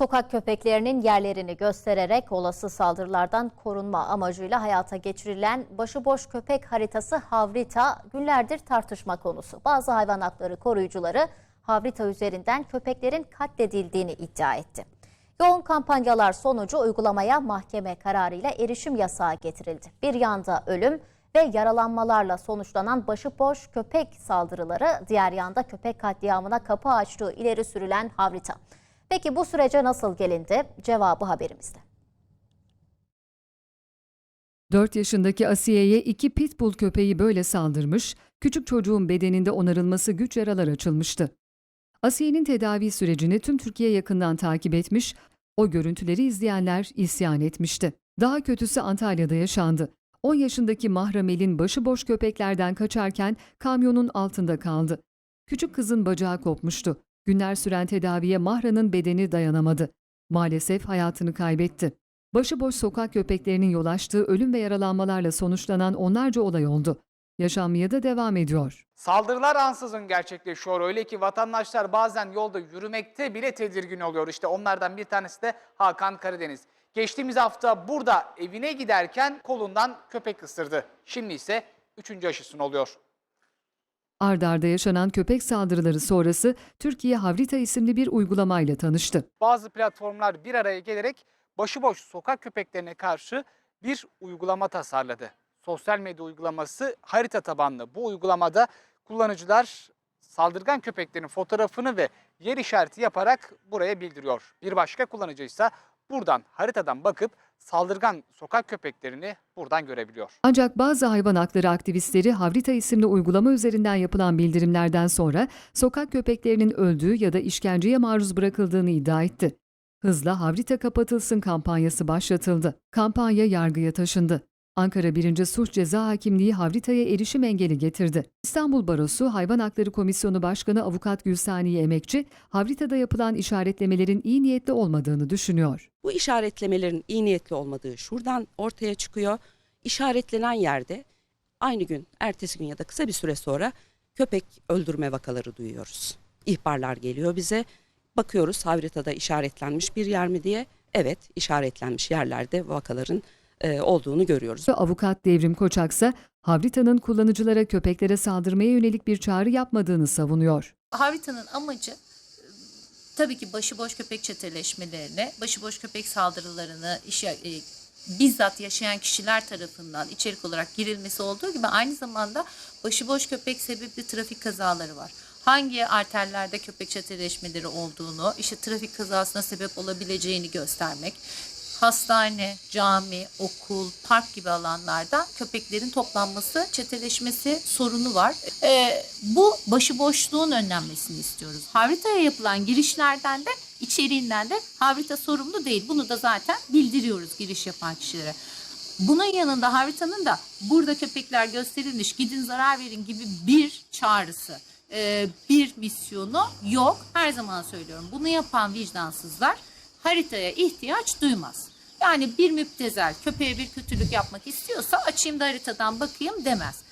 Sokak köpeklerinin yerlerini göstererek olası saldırılardan korunma amacıyla hayata geçirilen başıboş köpek haritası Havrita günlerdir tartışma konusu. Bazı hayvan hakları koruyucuları Havrita üzerinden köpeklerin katledildiğini iddia etti. Yoğun kampanyalar sonucu uygulamaya mahkeme kararıyla erişim yasağı getirildi. Bir yanda ölüm ve yaralanmalarla sonuçlanan başıboş köpek saldırıları, diğer yanda köpek katliamına kapı açtığı ileri sürülen Havrita. Peki bu sürece nasıl gelindi? Cevabı haberimizde. 4 yaşındaki Asiye'ye iki pitbull köpeği böyle saldırmış, küçük çocuğun bedeninde onarılması güç yaralar açılmıştı. Asiye'nin tedavi sürecini tüm Türkiye yakından takip etmiş, o görüntüleri izleyenler isyan etmişti. Daha kötüsü Antalya'da yaşandı. 10 yaşındaki Mahramel'in başıboş köpeklerden kaçarken kamyonun altında kaldı. Küçük kızın bacağı kopmuştu. Günler süren tedaviye Mahra'nın bedeni dayanamadı. Maalesef hayatını kaybetti. Başıboş sokak köpeklerinin yol açtığı ölüm ve yaralanmalarla sonuçlanan onlarca olay oldu. Yaşanmaya da devam ediyor. Saldırılar ansızın gerçekleşiyor. Öyle ki vatandaşlar bazen yolda yürümekte bile tedirgin oluyor. İşte onlardan bir tanesi de Hakan Karadeniz. Geçtiğimiz hafta burada evine giderken kolundan köpek ısırdı. Şimdi ise üçüncü aşısını oluyor. Ard arda yaşanan köpek saldırıları sonrası Türkiye Havrita isimli bir uygulamayla tanıştı. Bazı platformlar bir araya gelerek başıboş sokak köpeklerine karşı bir uygulama tasarladı. Sosyal medya uygulaması harita tabanlı. Bu uygulamada kullanıcılar saldırgan köpeklerin fotoğrafını ve yer işareti yaparak buraya bildiriyor. Bir başka kullanıcı ise buradan haritadan bakıp saldırgan sokak köpeklerini buradan görebiliyor. Ancak bazı hayvan hakları aktivistleri Havrita isimli uygulama üzerinden yapılan bildirimlerden sonra sokak köpeklerinin öldüğü ya da işkenceye maruz bırakıldığını iddia etti. Hızla Havrita kapatılsın kampanyası başlatıldı. Kampanya yargıya taşındı. Ankara 1. Suç Ceza Hakimliği Havrita'ya erişim engeli getirdi. İstanbul Barosu Hayvan Hakları Komisyonu Başkanı Avukat Gülsaniye Emekçi, Havrita'da yapılan işaretlemelerin iyi niyetli olmadığını düşünüyor. Bu işaretlemelerin iyi niyetli olmadığı şuradan ortaya çıkıyor. İşaretlenen yerde aynı gün, ertesi gün ya da kısa bir süre sonra köpek öldürme vakaları duyuyoruz. İhbarlar geliyor bize. Bakıyoruz haritada işaretlenmiş bir yer mi diye. Evet, işaretlenmiş yerlerde vakaların e, olduğunu görüyoruz. Avukat Devrim Koçaksa, Havrita'nın kullanıcılara köpeklere saldırmaya yönelik bir çağrı yapmadığını savunuyor. Harita'nın amacı tabii ki başıboş köpek çeteleşmelerine, başıboş köpek saldırılarını işe, e, bizzat yaşayan kişiler tarafından içerik olarak girilmesi olduğu gibi aynı zamanda başıboş köpek sebepli trafik kazaları var. Hangi arterlerde köpek çeteleşmeleri olduğunu, işte trafik kazasına sebep olabileceğini göstermek, hastane, cami, okul, park gibi alanlarda köpeklerin toplanması, çeteleşmesi sorunu var. Ee, bu başıboşluğun önlenmesini istiyoruz. Havrita'ya yapılan girişlerden de içeriğinden de Havrita sorumlu değil. Bunu da zaten bildiriyoruz giriş yapan kişilere. Bunun yanında Havrita'nın da burada köpekler gösterilmiş, gidin zarar verin gibi bir çağrısı, e, bir misyonu yok. Her zaman söylüyorum. Bunu yapan vicdansızlar haritaya ihtiyaç duymaz. Yani bir müptezel köpeğe bir kötülük yapmak istiyorsa açayım da haritadan bakayım demez.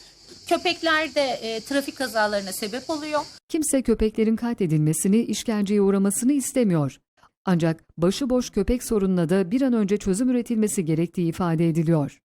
Köpekler de e, trafik kazalarına sebep oluyor. Kimse köpeklerin katledilmesini, işkenceye uğramasını istemiyor. Ancak başıboş köpek sorununa da bir an önce çözüm üretilmesi gerektiği ifade ediliyor.